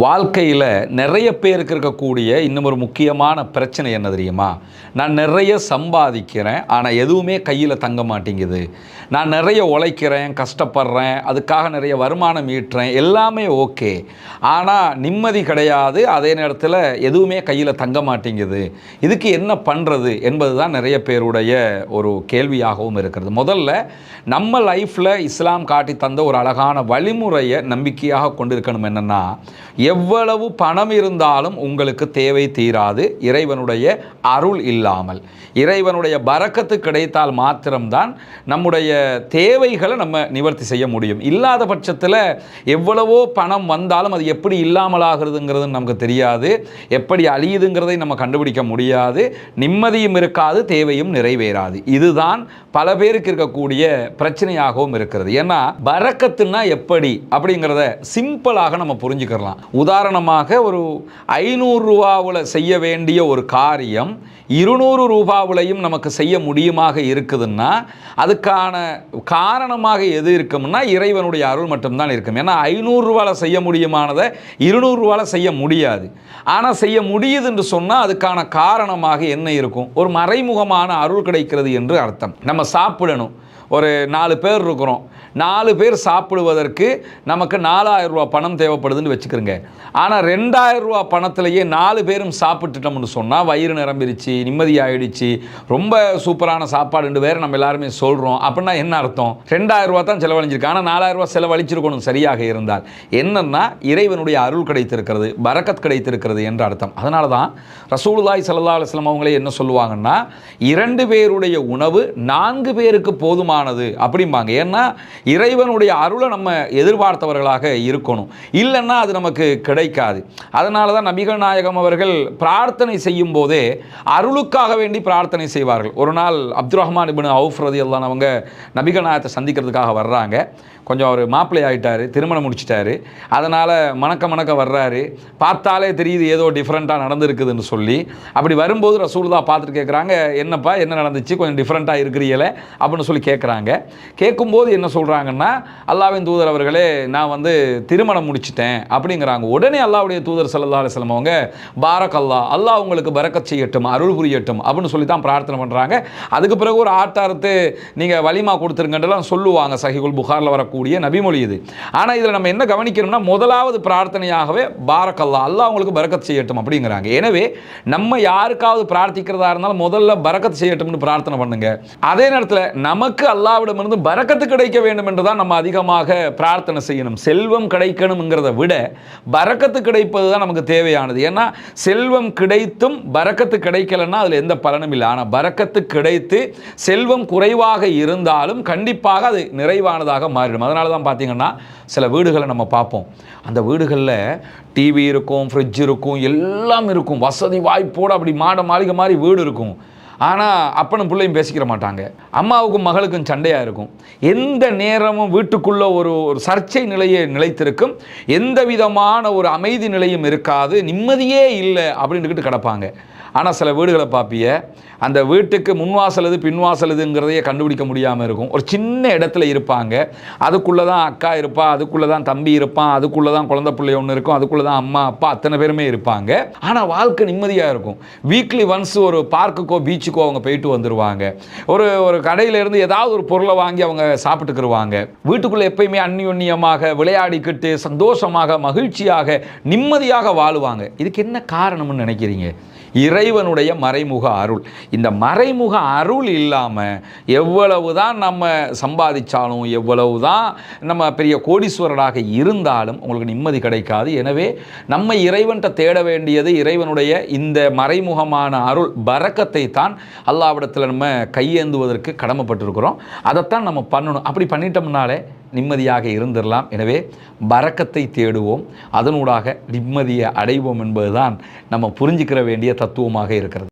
வாழ்க்கையில் நிறைய பேருக்கு இருக்கக்கூடிய இன்னும் ஒரு முக்கியமான பிரச்சனை என்ன தெரியுமா? நான் நிறைய சம்பாதிக்கிறேன் ஆனால் எதுவுமே கையில் தங்க மாட்டேங்குது. நான் நிறைய உழைக்கிறேன் கஷ்டப்படுறேன் அதுக்காக நிறைய வருமானம் ஈட்டுறேன் எல்லாமே ஓகே. ஆனால் நிம்மதி கிடையாது அதே நேரத்தில் எதுவுமே கையில் தங்க மாட்டேங்குது. இதுக்கு என்ன பண்ணுறது என்பது தான் நிறைய பேருடைய ஒரு கேள்வியாகவும் இருக்கிறது. முதல்ல நம்ம லைஃப்பில் இஸ்லாம் காட்டி தந்த ஒரு அழகான வழிமுறையை நம்பிக்கையாக கொண்டிருக்கணும் என்னென்னா எவ்வளவு பணம் இருந்தாலும் உங்களுக்கு தேவை தீராது. இறைவனுடைய அருள் இல்லாமல். இறைவனுடைய பறக்கத்து கிடைத்தால் மாத்திரம்தான் நம்முடைய தேவைகளை நம்ம நிவர்த்தி செய்ய முடியும். இல்லாத பட்சத்தில் எவ்வளவோ பணம் வந்தாலும் அது எப்படி இல்லாமலாகிறதுங்கிறது நமக்கு தெரியாது. எப்படி அழியுதுங்கிறதை நம்ம கண்டுபிடிக்க முடியாது. நிம்மதியும் இருக்காது தேவையும் நிறைவேறாது. இதுதான் பல பேருக்கு இருக்கக்கூடிய பிரச்சனையாகவும் இருக்கிறது. ஏன்னா பறக்கத்துன்னா எப்படி அப்படிங்கிறத சிம்பிளாக நம்ம புரிஞ்சுக்கலாம் உதாரணமாக ஒரு ஐநூறுரூவாவில் செய்ய வேண்டிய ஒரு காரியம் இருநூறு ரூபாவிலையும் நமக்கு செய்ய முடியுமாக இருக்குதுன்னா அதுக்கான காரணமாக எது இருக்கும்னா இறைவனுடைய அருள் மட்டும்தான் இருக்கும். ஏன்னா ஐநூறுரூவாவில் செய்ய முடியுமானதை இருநூறுரூவாவில் செய்ய முடியாது. ஆனால் செய்ய முடியுது என்று சொன்னால் அதுக்கான காரணமாக என்ன இருக்கும்? ஒரு மறைமுகமான அருள் கிடைக்கிறது என்று அர்த்தம். நம்ம சாப்பிடணும். ஒரு நாலு பேர் இருக்கிறோம். நாலு பேர் சாப்பிடுவதற்கு நமக்கு நாலாயிரம் ரூபா பணம் தேவைப்படுதுன்னு வச்சுக்கிறோங்க. ஆனால் ரெண்டாயிரம் ரூபா பணத்திலேயே நாலு பேரும் சாப்பிட்டுட்டோம்னு சொன்னால் வயிறு நிரம்பிருச்சு நிம்மதியாயிடுச்சு ரொம்ப சூப்பரான சாப்பாடுண்டு வேறு நம்ம எல்லாருமே சொல்கிறோம் அப்படின்னா என்ன அர்த்தம்? ரெண்டாயிரம் ரூபா தான் செலவழிஞ்சிருக்கு. ஆனால் நாலாயிரம் ரூபா செலவழிச்சிருக்கணும் சரியாக இருந்தால். என்னன்னா இறைவனுடைய அருள் கிடைத்திருக்கிறது பரக்கத் கிடைத்திருக்கிறது என்ற அர்த்தம். அதனால தான் ரசூலுல்லாய் சல்லா அலுவலம் அவங்களே என்ன சொல்லுவாங்கன்னா இரண்டு பேருடைய உணவு நான்கு பேருக்கு போதுமானது அப்படிம்பாங்க. ஏன்னா இறைவனுடைய அருளை நம்ம எதிர்பார்த்தவர்களாக இருக்கணும். இல்லைன்னா அது நமக்கு கிடைக்காது. அதனால தான் நபிகள் நாயகம் அவர்கள் பிரார்த்தனை செய்யும் போதே அருளுக்காக வேண்டி பிரார்த்தனை செய்வார்கள். ஒரு நாள் அப்துல் ரஹ்மான் இபின் அவுஃப் ரதி அவங்க நபிகள் நாயகத்தை சந்திக்கிறதுக்காக வர்றாங்க. கொஞ்சம் அவர் மாப்பிள்ளை ஆகிட்டார் திருமணம் முடிச்சிட்டாரு. அதனால் மணக்க மணக்க வர்றாரு. பார்த்தாலே தெரியுது ஏதோ டிஃப்ரெண்ட்டாக நடந்திருக்குதுன்னு சொல்லி. அப்படி வரும்போது ரசூல்தா பார்த்துட்டு கேட்குறாங்க என்னப்பா என்ன நடந்துச்சு? கொஞ்சம் டிஃப்ரெண்ட்டாக இருக்கிறீங்களே? அப்படின்னு சொல்லி கேட்குறாங்க கேட்கும்போது என்ன சொல்கிறாங்கன்னா அல்லாவின் தூதர் அவர்களே நான் வந்து திருமணம் முடிச்சிட்டேன் அப்படிங்கிறாங்க. உடனே அல்லாவுடைய தூதர் சல்லா அலிஸ்லம் அவங்க பாரக் அல்லா அல்லாஹ் உங்களுக்கு பறக்க செய்யட்டும் அருள் புரியட்டும் அப்படின்னு சொல்லி தான் பிரார்த்தனை பண்ணுறாங்க அதுக்கு பிறகு ஒரு ஆட்டாரத்து நீங்கள் வலிமா கொடுத்துருங்கன்றலாம் சொல்லுவாங்க சஹிகுல் புகாரில் வரக்கூடிய நபிமொழி இது. ஆனால் இதில் நம்ம என்ன கவனிக்கணும்னா முதலாவது பிரார்த்தனையாகவே பாரக் அல்லா அல்லாஹ் உங்களுக்கு பறக்கத் செய்யட்டும் அப்படிங்கிறாங்க. எனவே நம்ம யாருக்காவது பிரார்த்திக்கிறதா இருந்தாலும் முதல்ல பறக்கத் செய்யட்டும்னு பிரார்த்தனை பண்ணுங்க. அதே நேரத்தில் நமக்கு அல்லாவிடமிருந்து பறக்கத்து கிடைக்க வேண்டும் என்று தான் நம்ம அதிகமாக பிரார்த்தனை செய்யணும். செல்வம் கிடைக்கணுங்கிறத விட பறக்கத்து கிடைப்பது தான் நமக்கு தேவையானது. ஏன்னா செல்வம் கிடைத்தும் பறக்கத்து கிடைக்கலன்னா அதில் எந்த பலனும் இல்லை. ஆனால் பறக்கத்து கிடைத்து செல்வம் குறைவாக இருந்தாலும் கண்டிப்பாக அது நிறைவானதாக மாறிடும். அதனால தான் பார்த்தீங்கன்னா சில வீடுகளை நம்ம பார்ப்போம். அந்த வீடுகளில் டிவி இருக்கும் ஃப்ரிட்ஜ் இருக்கும் எல்லாம் இருக்கும். வசதி வாய்ப்போடு அப்படி மாட மாளிகை மாதிரி வீடு இருக்கும். ஆனால் அப்பனும் பிள்ளையும் பேசிக்கிற மாட்டாங்க. அம்மாவுக்கும் மகளுக்கும் சண்டையாக இருக்கும். எந்த நேரமும் வீட்டுக்குள்ளே ஒரு ஒரு சர்ச்சை நிலையை நிலைத்திருக்கும். எந்த விதமான ஒரு அமைதி நிலையும் இருக்காது. நிம்மதியே இல்லை அப்படின்ட்டுக்கிட்டு கிடப்பாங்க. ஆனால் சில வீடுகளை பார்ப்பிய அந்த வீட்டுக்கு முன்வாசல் எது பின்வாசல் எதுங்கிறதையே கண்டுபிடிக்க முடியாமல் இருக்கும். ஒரு சின்ன இடத்துல இருப்பாங்க. அதுக்குள்ளே தான் அக்கா இருப்பா அதுக்குள்ளே தான் தம்பி இருப்பான் அதுக்குள்ளே தான் குழந்தை பிள்ளை ஒன்று இருக்கும் அதுக்குள்ளே தான் அம்மா அப்பா அத்தனை பேருமே இருப்பாங்க. ஆனால் வாழ்க்கை நிம்மதியாக இருக்கும். வீக்லி ஒன்ஸ் ஒரு பார்க்குக்கோ பீச்சுக்கோ அவங்க போயிட்டு வந்துடுவாங்க ஒரு ஒரு கடையிலேருந்து ஏதாவது ஒரு பொருளை வாங்கி அவங்க சாப்பிட்டுக்கிருவாங்க. வீட்டுக்குள்ளே எப்பயுமே அந்நியோன்யமாக விளையாடிக்கிட்டு சந்தோஷமாக மகிழ்ச்சியாக நிம்மதியாக வாழுவாங்க. இதுக்கு என்ன காரணம்னு நினைக்கிறீங்க? இறைவனுடைய மறைமுக அருள். இந்த மறைமுக அருள் இல்லாமல் எவ்வளவு தான் நம்ம சம்பாதிச்சாலும் எவ்வளவு தான் நம்ம பெரிய கோடீஸ்வரராக இருந்தாலும் உங்களுக்கு நிம்மதி கிடைக்காது. எனவே நம்ம இறைவன்கிட்ட தேட வேண்டியது இறைவனுடைய இந்த மறைமுகமான அருள் பறக்கத்தை தான் அல்லாவிடத்தில் நம்ம கையேந்துவதற்கு கடமைப்பட்டிருக்கிறோம். அதைத்தான் நம்ம பண்ணணும். அப்படி பண்ணிட்டோம்னாலே நிம்மதியாக இருந்துடலாம் எனவே பறக்கத்தை தேடுவோம். அதனூடாக நிம்மதியை அடைவோம் என்பதுதான் நம்ம புரிஞ்சுக்கிற வேண்டிய தத்துவமாக இருக்கிறது.